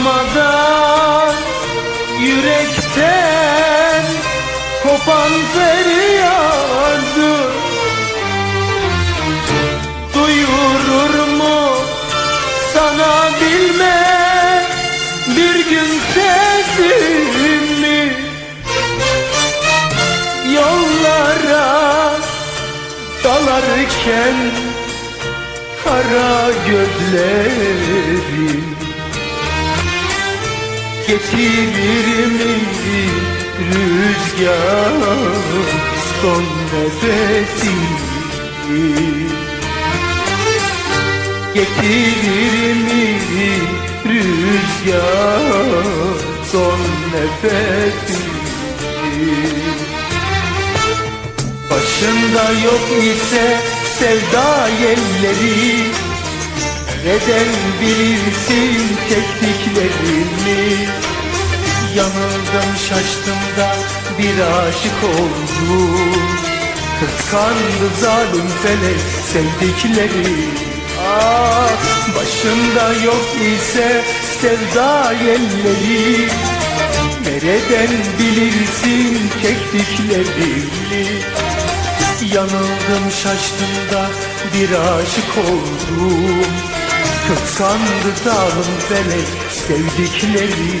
Susmadan yürekten kopan feryadı Duyurur mu sana bilme bir gün sesimi Yollara dalarken kara gözlerim Getirir mi rüzgar son nefesimi Getirir mi rüzgar son nefesimi Başında yok ise sevda yelleri Neden bilirsin çektiklerimi Yanıldım şaştım da bir aşık oldum. Kıskandı zalim felek sevdikleri. Ah başında yok ise sevda yelleri. Nereden bilirsin çektiklerimi Yanıldım şaştım da bir aşık oldum Kıskandı zalim felek sevdikleri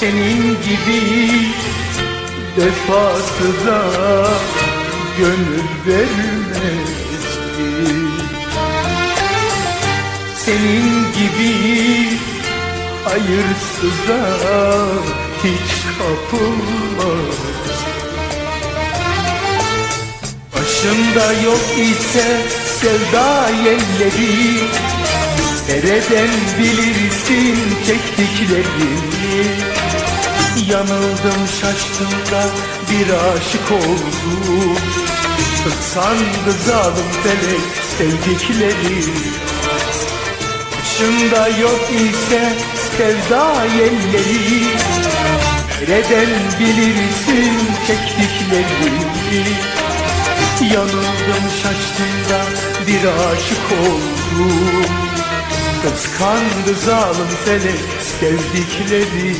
senin gibi defasıza gönül vermezdim. Senin gibi hayırsıza hiç kapılmaz Başında yok ise sevda yelleri Nereden bilirsin çektiklerimi Yanıldım şaştım da bir aşık oldum. Sandı zalim felek sevdikleri. Başında yok ise sevda yelleri Nereden bilirsin çektiklerimi Yanıldım şaştım da bir aşık oldum Kıskandı zalim felek sevdikleri